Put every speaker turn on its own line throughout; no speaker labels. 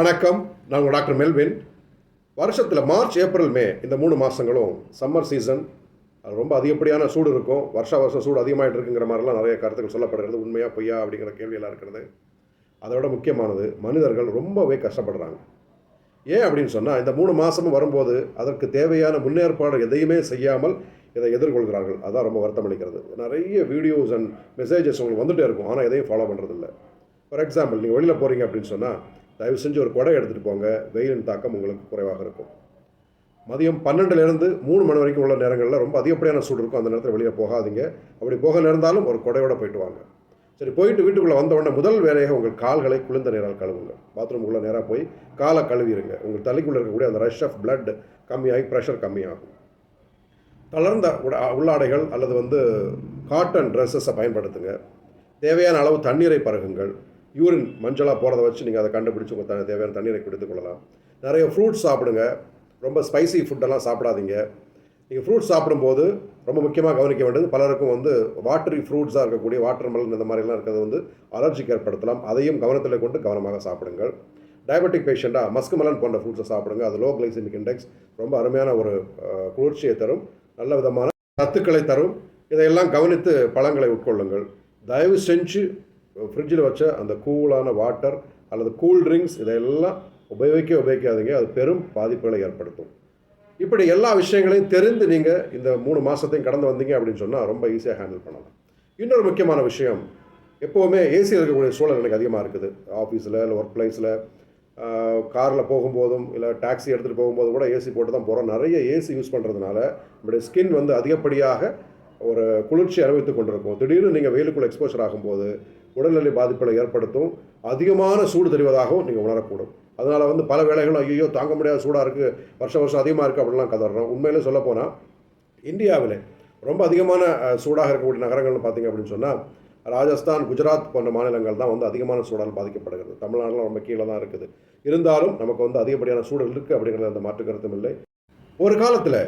வணக்கம். நான் உங்கள் டாக்டர் மெல்வின். வருஷத்தில் மார்ச் ஏப்ரல் மே இந்த மூணு மாதங்களும் சம்மர் சீசன். அது ரொம்ப அதிகப்படியான சூடு இருக்கும். வருஷ வருஷம் சூடு அதிகமாகிட்டு இருக்குங்கிற மாதிரிலாம் நிறைய கருத்துக்கள் சொல்லப்படுகிறது. உண்மையாக பொய்யா அப்படிங்கிற கேள்வியெல்லாம் இருக்கிறது. அதோட முக்கியமானது மனிதர்கள் ரொம்பவே கஷ்டப்படுறாங்க. ஏன் அப்படின்னு சொன்னால் இந்த மூணு மாதமும் வரும்போது அதற்கு தேவையான முன்னேற்பாடு எதையுமே செய்யாமல் இதை எதிர்கொள்கிறார்கள். அதான் ரொம்ப வருத்தம் அளிக்கிறது. நிறைய வீடியோஸ் அண்ட் மெசேஜஸ் உங்களுக்கு வந்துகிட்டே இருக்கும். ஆனால் எதையும் ஃபாலோ பண்ணுறதில்ல ஃபார் எக்ஸாம்பிள் நீங்கள் வெளியில் போகிறீங்க அப்படின்னு சொன்னால் தயவு செஞ்சு ஒரு குடை எடுத்துகிட்டு போங்க. வெயிலின் தாக்கம் உங்களுக்கு குறைவாக இருக்கும். மதியம் பன்னெண்டுலேருந்து மூணு மணி வரைக்கும் உள்ள நேரங்களில் ரொம்ப அதிகப்படியான சூடு இருக்கும். அந்த நேரத்தில் வெளியே போகாதீங்க. அப்படி போக நேர்ந்தாலும் ஒரு குடையோட போயிட்டு வாங்க. சரி போயிட்டு வீட்டுக்குள்ளே வந்த உடனே முதல் வேலையாக உங்கள் கால்களை குளிர்ந்த நீரால் கழுவுங்க பாத்ரூமுக்குள்ளே நேராக போய் காலை கழுவிடுங்க உங்கள் தலைக்குள்ளே இருக்கக்கூடிய அந்த ரஷ் ஆஃப் பிளட் கம்மியாகி ப்ரெஷர் கம்மியாகும். தளர்ந்த உட உள்ளாடைகள் அல்லது வந்து காட்டன் ட்ரெஸ்ஸஸை பயன்படுத்துங்க. தேவையான அளவு தண்ணீரை பருகுங்கள். யூரின் மஞ்சளாக போகிறத வச்சு நீங்கள் அதை கண்டுபிடிச்சி உங்கள் த- தேவையான தண்ணீரை குடித்துக் கொள்ளலாம். நிறைய ஃப்ரூட்ஸ் சாப்பிடுங்க. ரொம்ப ஸ்பைசி ஃபுட்டெல்லாம் சாப்பிடாதீங்க. நீங்கள் ஃப்ரூட்ஸ் சாப்பிடும்போது ரொம்ப முக்கியமாக கவனிக்க வேண்டியது பலருக்கும் வந்து வாட்டரி ஃப்ரூட்ஸாக இருக்கக்கூடிய வாட்டர் மெலன் இந்த மாதிரிலாம் இருக்கிறது வந்து அலர்ஜிக்கு ஏற்படுத்தலாம். அதையும் கவனத்தில் கொண்டு கவனமாக சாப்பிடுங்கள். டயபெட்டிக் பேஷண்ட்டாக மஸ்க் மெலன் போன்ற ஃப்ரூட்ஸை சாப்பிடுங்க. அது லோ கிளைசிமிக் இண்டெக்ஸ் ரொம்ப அருமையான ஒரு குளிர்ச்சியை தரும். நல்ல விதமான சத்துக்களை தரும். இதையெல்லாம் கவனித்து பழங்களை உட்கொள்ளுங்கள். தயவு செஞ்சு ஃப்ரிட்ஜில் வச்ச அந்த கூலான வாட்டர் அல்லது கூல் ட்ரிங்க்ஸ் இதையெல்லாம் உபயோகிக்க உபயோகிக்காதீங்க. அது பெரும் பாதிப்புகளை ஏற்படுத்தும். இப்படி எல்லா விஷயங்களையும் தெரிந்து நீங்கள் இந்த மூணு மாதத்தையும் கடந்து வந்தீங்க அப்படின்னு சொன்னால் ரொம்ப ஈஸியாக ஹேண்டில் பண்ணலாம். இன்னொரு முக்கியமான விஷயம் எப்போவுமே ஏசி இருக்கக்கூடிய சூழல் எனக்கு அதிகமாக இருக்குது. ஆஃபீஸில் இல்லை ஒர்க் பிளேஸில் காரில் போகும்போதும் இல்லை டாக்ஸி எடுத்துகிட்டு போகும்போது கூட ஏசி போட்டு தான் போகிறோம் நிறைய ஏசி யூஸ் பண்ணுறதுனால நம்முடைய ஸ்கின் வந்து அதிகப்படியாக ஒரு குளிர்ச்சி அனுபவித்துக் கொண்டிருக்கும். திடீர்னு நீங்கள் வெயிலுக்குள்ளே எக்ஸ்போஷர் ஆகும்போது உடல்நிலை பாதிப்புகளை ஏற்படுத்தும் அதிகமான சூடு தெரிவதாகவும் நீங்கள் உணரக்கூடும். அதனால் வந்து பல வேலைகளும் ஐயோ தாங்க முடியாத சூடாக இருக்குது வருஷம் வருஷம் அதிகமாக இருக்குது அப்படிலாம் கதறோம் உண்மையிலே சொல்லப்போனால் இந்தியாவில் இந்தியாவிலே ரொம்ப அதிகமான சூடாக இருக்கக்கூடிய நகரங்கள்னு பார்த்தீங்க அப்படின்னு சொன்னால் ராஜஸ்தான் குஜராத் போன்ற மாநிலங்கள் தான் வந்து அதிகமான சூடால் பாதிக்கப்படுகிறது. தமிழ்நாடுலாம் ரொம்ப கீழே தான் இருக்குது. இருந்தாலும் நமக்கு வந்து அதிகப்படியான சூழல் இருக்குது அப்படிங்கிறது அந்த மாற்று கருத்தும் இல்லை. ஒரு காலத்தில்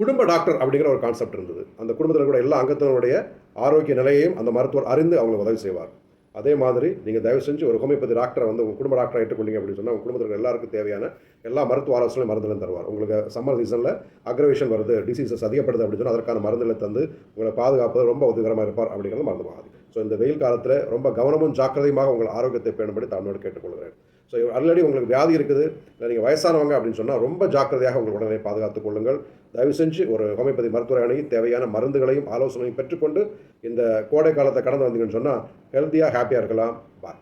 குடும்ப டாக்டர் அப்படிங்கிற ஒரு கான்செப்ட் இருந்தது. அந்த குடும்பத்தில் கூட எல்லா அங்கத்தினருடைய ஆரோக்கிய நிலையையும் அந்த மருத்துவர் அறிந்து அவங்களுக்கு உதவி செய்வார். அதே மாதிரி நீங்கள் தயவு செஞ்சு ஒரு ஹோமியோபதி டாக்டரை வந்து உங்கள் குடும்ப டாக்டரை ஏற்றுக்கொண்டீங்க அப்படின்னு சொன்னால் உங்கள் குடும்பத்தில் எல்லாருக்கும் தேவையான எல்லா மருத்துவ ஆலோசனையும் மருந்துகளும் தருவார். உங்களுக்கு சம்மர் சீசனில் அக்ரவேஷன் வருது டிசீசஸ் அதிகப்படுது அப்படின்னு சொன்னால் அதற்கான மருந்துகளை தந்து உங்களை பாதுகாப்பது ரொம்ப உதவிகரமாக இருப்பார் அப்படிங்கிறது மறந்து போகாது ஸோ இந்த வெயில் காலத்தில் ரொம்ப கவனமும் ஜாக்கிரதையுமாக உங்கள் ஆரோக்கியத்தை பேணும்படி தமிழோடு கேட்டுக்கொள்கிறேன். ஸோ ஆல்ரெடி உங்களுக்கு வியாதி இருக்குது இல்லை நீங்கள் வயசானவங்க அப்படின்னு சொன்னால் ரொம்ப ஜாக்கிரதையாக உங்கள் உடலை பாதுகாத்துக் கொள்ளுங்கள். தயவு செஞ்சு ஒரு ஹோமியோபதி மருத்துவரை அணுகி தேவையான மருந்துகளையும் ஆலோசனையும் பெற்றுக்கொண்டு இந்த கோடை காலத்தை கடந்து வந்தீங்கன்னு சொன்னால் ஹெல்த்தியாக ஹாப்பியாக இருக்கலாம். பாய்